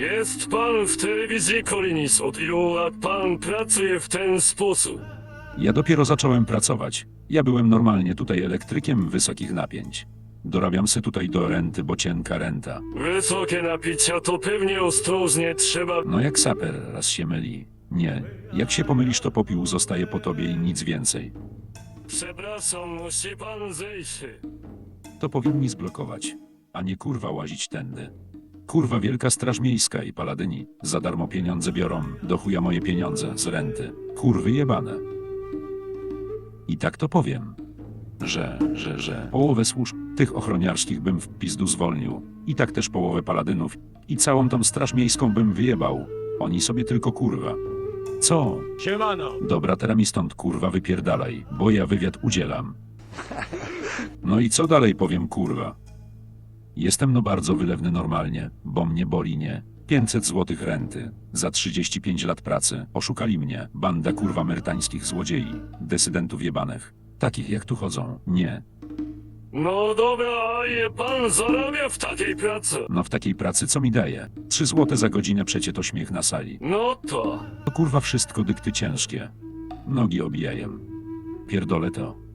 Jest pan w telewizji Kolinis. Od ilu lat pan pracuje w ten sposób? Ja dopiero zacząłem pracować. Ja byłem normalnie tutaj elektrykiem wysokich napięć. Dorabiam se tutaj do renty, bo cienka renta. Wysokie napicia to pewnie ostrożnie trzeba... No jak saper, raz się myli. Nie, jak się pomylisz, to popiół zostaje po tobie i nic więcej. Przepraszam, musi pan zejść. To powinni zblokować, a nie kurwa łazić tędy. Kurwa Wielka Straż Miejska i Paladyni za darmo pieniądze biorą, do chuja moje pieniądze z renty. Kurwy jebane. I tak to powiem, że, że, że połowę służb tych ochroniarskich bym w pizdu zwolnił. I tak też połowę paladynów i całą tą Straż Miejską bym wyjebał. Oni sobie tylko kurwa. Co? Siemano. Dobra, teraz mi stąd kurwa wypierdalaj, bo ja wywiad udzielam. No i co dalej powiem kurwa? Jestem no bardzo wylewny normalnie, bo mnie boli nie. 500 złotych renty. Za 35 lat pracy. Oszukali mnie. Banda kurwa mertańskich złodziei. Desydentów jebanych. Takich jak tu chodzą. Nie. No dobra, a je pan zarabia w takiej pracy? No w takiej pracy co mi daje? 3 złote za godzinę przecie to śmiech na sali. No to... To kurwa wszystko dykty ciężkie. Nogi obijają. Pierdolę to.